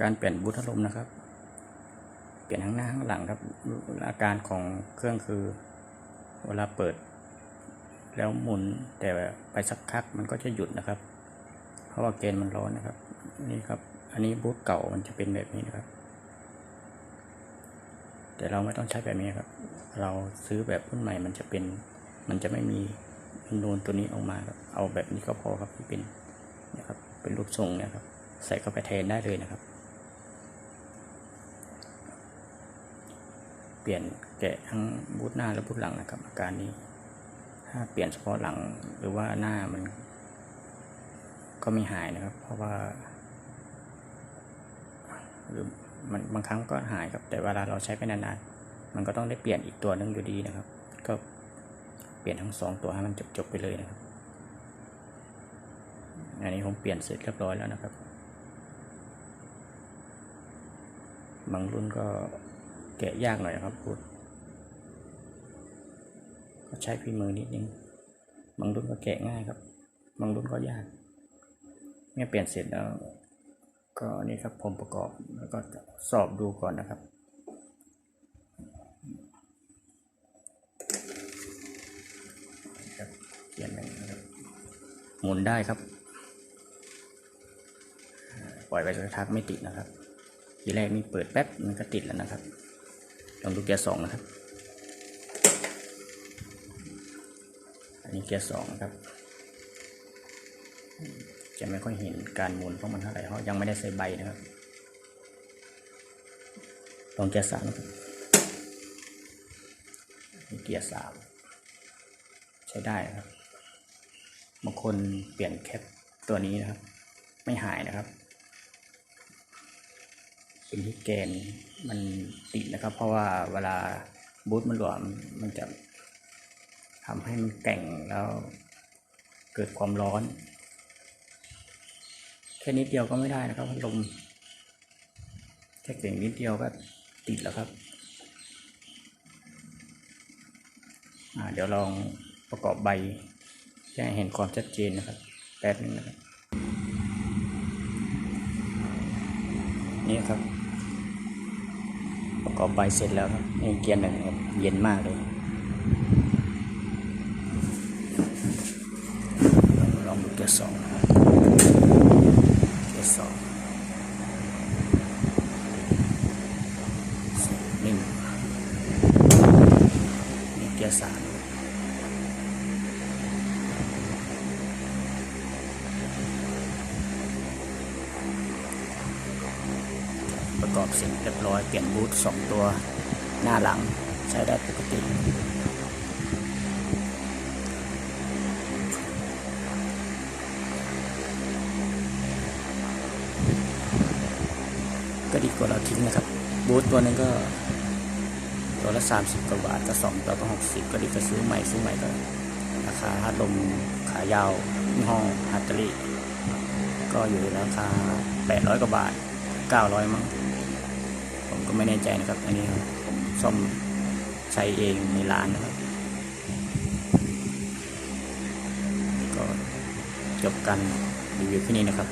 การเปลี่ยนบูทพัดลมนะครับ เปลี่ยนข้างหน้าข้างหลังครับ อาการของเครื่องคือ เวลาเปิด แล้วหมุนแต่ไปสักพักมันก็จะหยุดนะครับ เพราะว่าเกณฑ์มันร้อนนะครับ นี่ครับ อันนี้บูทเก่ามันจะเป็นแบบนี้นะครับ แต่เราไม่ต้องใช้แบบนี้ครับ เราซื้อแบบรุ่นใหม่มันจะเป็น มันจะไม่มีนูนตัวนี้ออกมาครับเอาแบบนี้ก็พอครับที่เป็นนะครับเป็นรูปทรงเนี่ยครับ ใส่เข้าไปแทนได้เลยนะครับ เปลี่ยนแกะทั้งบูทหน้าและบูทหลังนะครับ อาการนี้ ถ้าเปลี่ยนเฉพาะหลังหรือว่าหน้ามัน ก็ไม่หายนะครับ เพราะว่า หรือมันบางครั้งก็หายครับ แต่เวลาเราใช้ไปนานๆ มันก็ต้องได้เปลี่ยนอีกตัวหนึงอยู่ดีนะครับ ก็เปลี่ยนทั้งสองตัวให้มันจบๆไปเลยนะครับ อันนี้ผมเปลี่ยนเสร็จเรียบร้อยแล้วนะครับ บางรุ่นก็แกะยากหน่อยครับพูดก็ใช้ฝีมือนิดนึงบางรุ่นก็แกะง่ายครับ บางรุ่นก็ยากเมื่อเปลี่ยนเสร็จแล้วก็นี่ครับผมประกอบแล้วก็สอบดูก่อนนะครับเปลี่ยนอย่างนี้ครับหมุนได้ครับ ปล่อยไปสักพักไม่ติดนะครับ ทีแรกนี่เปิดแป๊บมันก็ติดแล้วนะครับ ลองดูเกียร์สองนะครับ อันนี้เกียร์สองนะครับ จะไม่ค่อยเห็นการหมุนของมันเท่าไหร่เพราะยังไม่ได้ใส่ใบนะครับ ลองเกียร์สามนะครับนี่เกียร์สามใช้ได้นะครับบางคนเปลี่ยนแคปตัวนี้นะครับ ไม่หายนะครับ เป็นที่แกนมันติดนะครับ เพราะว่าเวลาบูทมันหลวมมันจะทำให้มันแก่งแล้วเกิดความร้อน แค่นิดเดียวก็ไม่ได้นะครับพัดลมแค่เก่งนิดเดียวก็ติดแล้วครับเดี๋ยวลองประกอบใบจะให้เห็นความชัดเจนนะครับ แป๊บนึงนะครับ นี่ครับ กอบใบเสร็จแล้วครับนี่เกียร์หนึ่งครับเย็นมากเลยลองดูเกียร์สองเกียร์สองนิ่งนี่เกียร์สาม ประกอบเสร็จเรียบร้อยเปลี่ยนบูทสองตัวหน้าหลังใช้ได้ปกติก็ดีกว่าเราทิ้งนะครับ บูธตัวนึงก็ตัวละ 30กว่าบาทก็สองตัวก็ 60 ก็ดีก็ซื้อใหม่ซื้อใหม่ก็ราคาฮัดลมขายาวยี่ห้อฮัตเตอรี่ก็อยู่ราคา 800 กว่าบาท 900 มั้ง ผมก็ไม่แน่ใจนะครับ อันนี้ผมซ่อมใช้เองในร้านนะครับ ก็จบกันรีวิวที่นี่นะครับ